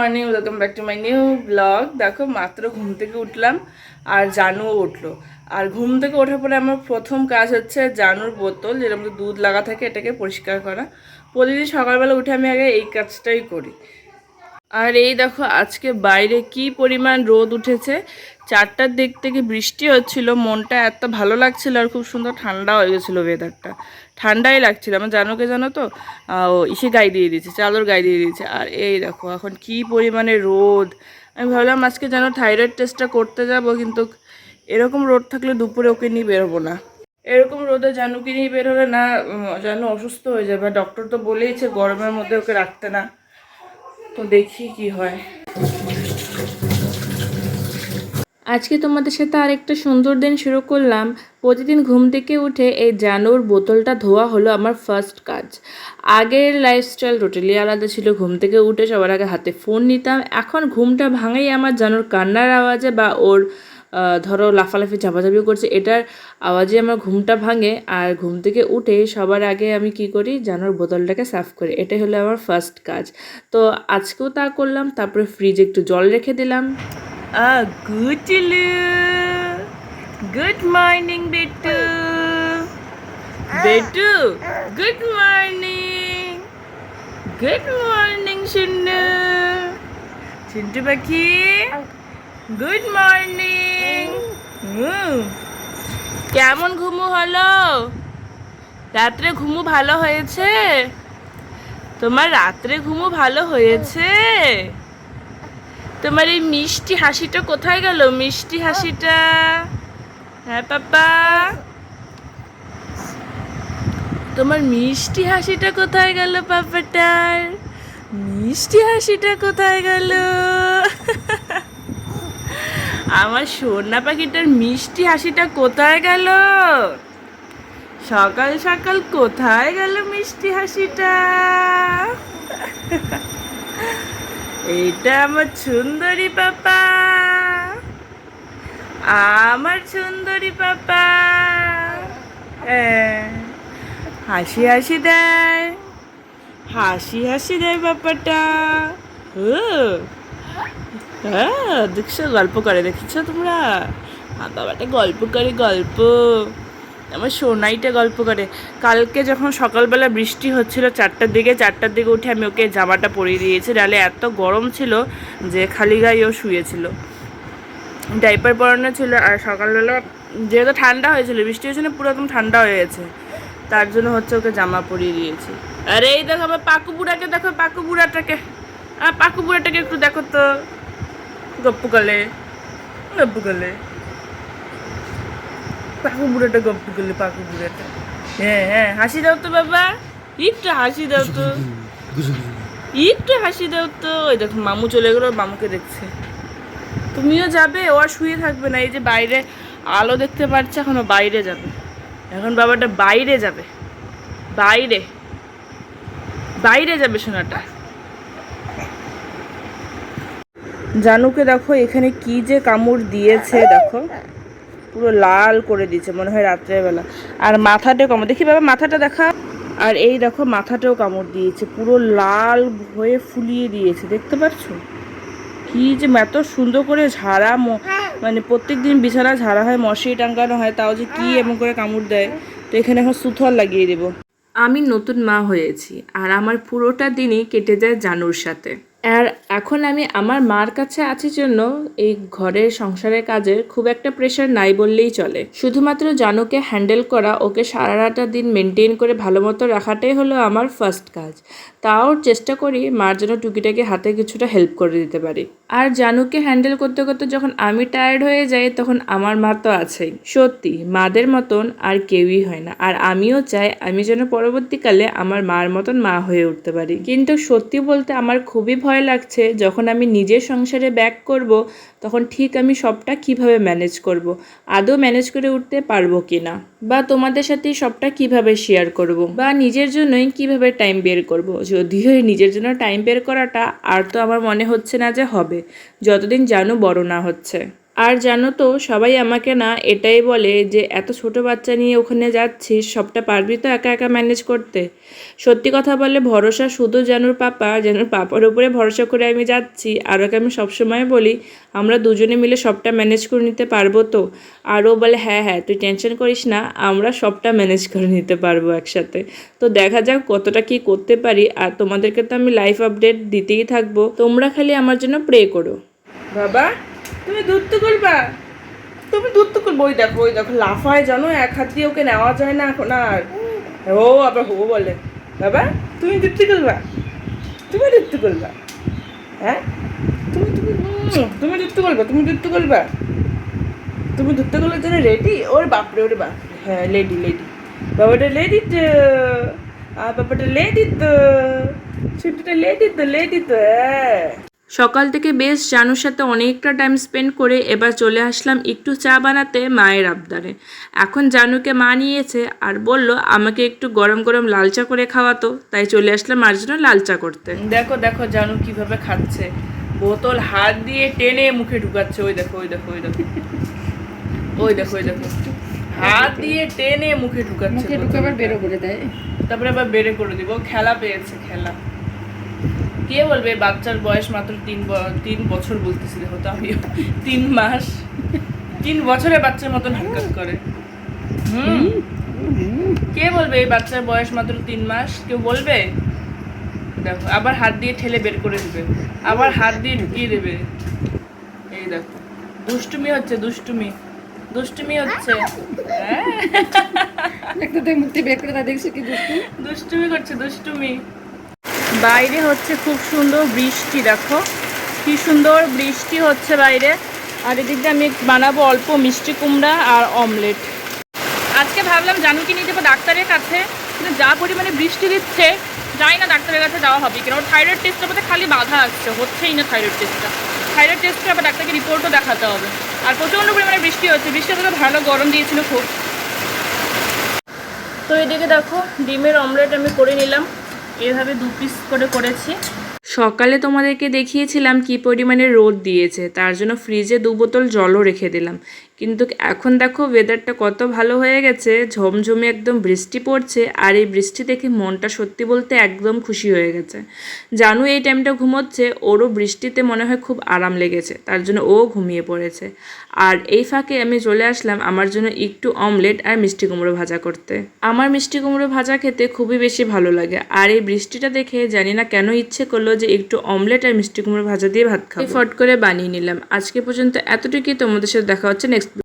Morning welcome back to my new blog দেখো, মাত্র ঘুম থেকে উঠলাম আর জানুও উঠল। আর ঘুম থেকে ওঠার পরে আমার প্রথম কাজ হচ্ছে জানুর বোতল যেটার মধ্যে দুধ লাগা থাকে, এটাকে পরিষ্কার করা। প্রতিদিন সকালবেলা উঠে আমি আগে এই কাজটাই করি। আর এই দেখো, আজকে বাইরে কি পরিমাণ রোদ উঠেছে। চারটার দিক থেকে বৃষ্টি হচ্ছিল, মনটা এত ভালো লাগছিল আর খুব সুন্দর ঠান্ডা হয়ে গেছিল ওয়েদারটা ঠান্ডাই লাগছিল, আমার জানোকে জানো তো? ও ইসে গায়ে দিয়ে দিয়েছে, চাদর গায়ে দিয়ে দিয়েছে। আর এই দেখো, এখন কি পরিমাণে রোদ। আমি ভাবলাম আজকে যেন থাইরয়েড টেস্টটা করতে যাব, কিন্তু এরকম রোদ থাকলে দুপুরে ওকে নিয়ে বেরোবো না। এরকম রোদে জানুকে নিয়ে বের হলে না জানু অসুস্থ হয়ে যাবে। ডক্টর তো বলেইছে গরমের মধ্যে ওকে রাখতে না। তো দেখি কি হয়। আজকে তোমাদের সাথে আরেকটা সুন্দর দিন শুরু করলাম। প্রতিদিন ঘুম থেকে উঠে এই জানুর বোতলটা ধোয়া হলো আমার ফার্স্ট কাজ। আগের লাইফস্টাইল টোটালি আলাদা ছিল, ঘুম থেকে উঠে সবার আগে হাতে ফোন নিতাম। এখন ঘুমটা ভাঙাই আমার জানুর কান্নার আওয়াজে বা ওর ধরো লাফালাফি ঝাপাঝাপি করছে, এটার আওয়াজে আমার ঘুমটা ভাঙে। আর ঘুম থেকে উঠে সবার আগে আমি কি করি? জানোর বোতলটাকে সাফ করি। এটাই হলো আমার ফার্স্ট কাজ। তো আজকেও তা করলাম, তারপরে ফ্রিজে একটু জল রেখে দিলাম। Ah, Tilu. Good morning, Betu. Betu, good morning. Good morning, Shinnu. Chintu পাখি গুড মর্নিং কেমন ঘুমু হলো রাত্রে ঘুমু ভালো হয়েছে তোমার রাত্রে ঘুমু ভালো হয়েছে তোমার এই মিষ্টি হাসিটা কোথায় গেল? মিষ্টি হাসিটা হ্যাঁ পাপা তোমার মিষ্টি হাসিটা কোথায় গেল পাপাটার মিষ্টি হাসিটা কোথায় গেল? আমার সোনা পাখিটার মিষ্টি হাসিটা কোথায় গেল? সকাল সকাল কোথায় গেল মিষ্টি হাসিটা? এইটা আমার সুন্দরী পাপা। আমার সুন্দরী পাপা। হ্যাঁ, হাসি হাসি দেয়। হাসি হাসি দেয় বাপাটা হ্যাঁ দেখছ গল্প করে দেখেছ তোমরা? হ্যাঁ বাবাটা গল্প করে গল্প। আমার সোনাইটা গল্প করে। কালকে যখন সকালবেলা বৃষ্টি হচ্ছিল চারটার দিকে চারটার দিকে উঠে আমি ওকে জামাটা পরিয়ে দিয়েছি। নাহলে এত গরম ছিল যে খালি গায়ে ও শুয়েছিল। ডাইপার পরানো ছিল আর সকালবেলা যেহেতু ঠান্ডা হয়েছিল, বৃষ্টি হয়েছিল, পুরো একদম ঠান্ডা হয়ে গেছে। তার জন্য হচ্ছে ওকে জামা পরিয়ে দিয়েছি। আর এই দেখো আমার পাকু বুড়াকে, দেখো পাকু বুড়াটাকে। আর পাকু বুড়াটাকে একটু দেখো তো। গপ্পু কালে গপ্পু কালে। পাকু বুড়াটা গপ্পু কালে পাকু বুড়াটা। হ্যাঁ হ্যাঁ হাসি দাও তো বাবা। একটু হাসি দাও তো। একটু হাসি দাও তো। ওই দেখো, মামু চলে গেলো মামুকে দেখছে। তুমিও যাবে, ও আর শুয়ে থাকবে না। এই যে বাইরে আলো দেখতে পাচ্ছে এখনও বাইরে যাবে। এখন বাবাটা বাইরে যাবে। বাইরে। বাইরে যাবে সোনাটা। জানুকে দেখো, এখানে কি যে কামড় দিয়েছে, দেখো। পুরো লাল করে দিয়েছে, মনে হয় রাত্রেবেলা। আর মাথাটা কামড়, দেখি বাবা, মাথাটা দেখা। আর এই দেখো, মাথাটাও কামড় দিয়েছে, পুরো লাল হয়ে ফুলিয়ে দিয়েছে, দেখতে পাচ্ছ? কি যে এত সুন্দর করে ঝাড়া মানে প্রত্যেক দিন বিছানা ঝাড়া হয় মশারি টাঙ্গানো হয়, তাও যে কি এমন করে কামড় দেয়। তো এখানে এখন সুথর লাগিয়ে দেবো। আমি নতুন মা হয়েছি, আর আমার পুরোটা দিনই কেটে যায় জানুর সাথে। আর এখন আমি আমার মার কাছে আছি জন্য এই ঘরের সংসারের কাজের খুব একটা প্রেশার নাই বললেই চলে। শুধুমাত্র জানুকে হ্যান্ডেল করা, ওকে সারাটা দিন মেনটেন করে ভালো মতো রাখাটাই হলো আমার ফার্স্ট কাজ। তাও চেষ্টা করি মার যেন টুকিটাকে হাতে কিছুটা হেল্প করে দিতে পারি। আর জানুকে হ্যান্ডেল করতে করতে যখন আমি টায়ার্ড হয়ে যাই, তখন আমার মা তো আছেই। সত্যি, মাদের মতন আর কেউই হয় না। আর আমিও চাই আমি যেন পরবর্তীকালে আমার মার মতন মা হয়ে উঠতে পারি। কিন্তু সত্যি বলতে আমার খুবই ভয় লাগছে, যখন আমি নিজের সংসারে ব্যাক করব, তখন ঠিক আমি সবটা কীভাবে ম্যানেজ করব। আদৌ ম্যানেজ করে উঠতে পারব কি না বা তোমাদের সাথে সবটা কীভাবে শেয়ার করব। বা নিজের জন্যই কীভাবে টাইম বের করব। যদিও নিজের জন্য টাইম বের করাটা আর তো আমার মনে হচ্ছে না যে হবে যতদিন জানো বড় না হচ্ছে আর জানো তো, সবাই আমাকে না এটাই বলে যে, এত ছোট বাচ্চা নিয়ে ওখানে যাচ্ছিস, সবটা পারবি তো একা একা ম্যানেজ করতে? সত্যি কথা বলে, ভরসা শুধু জানুর পাপা, জানুর পাপার উপরে ভরসা করে আমি যাচ্ছি। আর ওকে আমি সবসময় বলি, আমরা দুজনে মিলে সবটা ম্যানেজ করে নিতে পারব তো? আর ও বলে হ্যাঁ হ্যাঁ তুই টেনশন করিস না, আমরা সবটা ম্যানেজ করে নিতে পারব একসাথে। তো দেখা যাক কতটা কি করতে পারি। আর তোমাদেরকে তো আমি লাইফ আপডেট দিতেই থাকব। তোমরা খালি আমার জন্য প্রে করো। বাবা তুমি দুধ করবা তুমি দুধ করব ওই দেখো ওই দেখো, লাফায় জানো, এক হাত দিয়ে ওকে নেওয়া যায় না এখন আর। ও আবার হব বলে। বাবা, তুমি দুধ করবা তুমি দুধ করবা হ্যাঁ? তুমি তুমি তুমি দুধ করবা তুমি দুধ করবা তুমি দুধ তো করবার জন্য রেডি ওর বাপরে, ওরে বাপরে। হ্যাঁ লেডি লেডি বাবাটা লেডি তো। আর বাবাটা লেডি তো। ছুটিটা লেডি তো লেডি তো হ্যাঁ। সকাল থেকে বেশ জানুর সাথে অনেকটা টাইম স্পেন্ড করে এবার চলে আসলাম একটু চা বানাতে মায়ের আবদারে। এখন জানুকে মা নিয়েছে আর বলল আমাকে একটু গরম গরম লাল চা করে খাওয়াতো। তাই চলে আসলাম মার জন্য লাল চা করতে। দেখো দেখো জানু কীভাবে খাচ্ছে। বোতল হাত দিয়ে টেনে মুখে ঢুকাচ্ছে। ওই দেখো ওই দেখো ওই দেখো। ওই দেখো ওই দেখো। হাত দিয়ে টেনে মুখে ঢুকাচ্ছে মুখে ঢুকে আবার বেরো করে দেয়। তারপরে আবার বেড়ে করে দিব। খেলা পেয়েছে খেলা। কে বলবে? বাচ্চার বয়স মাত্র তিন তিন বছর বলতেছি দেখো তো আমি তিন মাস। তিন বছরে বাচ্চার মতন হারকাত করে। হুম। কে বলবে? এই বাচ্চার বয়স মাত্র তিন মাস কেউ বলবে? দেখো আবার হাত দিয়ে ঠেলে বের করে দেবে। আবার হাত দিয়ে ঢুকিয়ে দেবে। এই দেখো দুষ্টুমি হচ্ছে দুষ্টুমি। দুষ্টুমি হচ্ছে। হ্যাঁ। একটা দেখ মুখটি বের করে দেখছি কি দুষ্টু? দুষ্টুমি করছে দুষ্টুমি। বাইরে হচ্ছে খুব সুন্দর বৃষ্টি, দেখো। কি সুন্দর বৃষ্টি হচ্ছে বাইরে। আর এদিক দিয়ে আমি বানাবো অল্প মিষ্টি কুমড়া আর অমলেট। আজকে ভাবলাম জানুকে নিয়ে যাব ডাক্তারের কাছে। কিন্তু যা পরিমাণে বৃষ্টি দিচ্ছে যাই না ডাক্তারের কাছে যাওয়া হবে কেন। থাইরয়েড টেস্টের মধ্যে খালি বাধা আসছে হচ্ছেই না থাইরয়েড টেস্টটা থাইরয়েড টেস্টে আবার ডাক্তারকে রিপোর্টও দেখাতে হবে। আর প্রচণ্ড পরিমাণে বৃষ্টি হচ্ছে। বৃষ্টি তো ভালো, গরম দিয়েছিল খুব। তো এদিকে দেখো, ডিমের অমলেট আমি করে নিলাম। এভাবে দু পিস করে করেছি। সকালে তোমাদেরকে দেখিয়েছিলাম কি পরিমাণে রোদ দিয়েছে, তার জন্য ফ্রিজে দু বোতল জলও রেখে দিলাম। কিন্তু এখন দেখো ওয়েদারটা কত ভালো হয়ে গেছে, ঝমঝমে একদম বৃষ্টি পড়ছে, আর এই বৃষ্টি দেখে মনটা সত্যি বলতে একদম খুশি হয়ে গেছে। জানু এই টাইমটা ঘুমোচ্ছে, ওরও বৃষ্টিতে মনে হয় খুব আরাম লেগেছে, তার জন্য ও ঘুমিয়ে পড়েছে। আর এই ফাঁকে আমি চলে আসলাম আমার জন্য একটু অমলেট আর মিষ্টি কুমড়ো ভাজা করতে। আমার মিষ্টি কুমড়ো ভাজা খেতে খুবই বেশি ভালো লাগে, আর এই বৃষ্টিটা দেখে জানি না কেন ইচ্ছে করল যে একটু অমলেট আর মিষ্টি কুমড়ো ভাজা দিয়ে ভাত খাব। ফট করে বানিয়ে নিলাম। আজকে পর্যন্ত এতটুকুই, তোমাদের সাথে দেখা হচ্ছে নেক্সট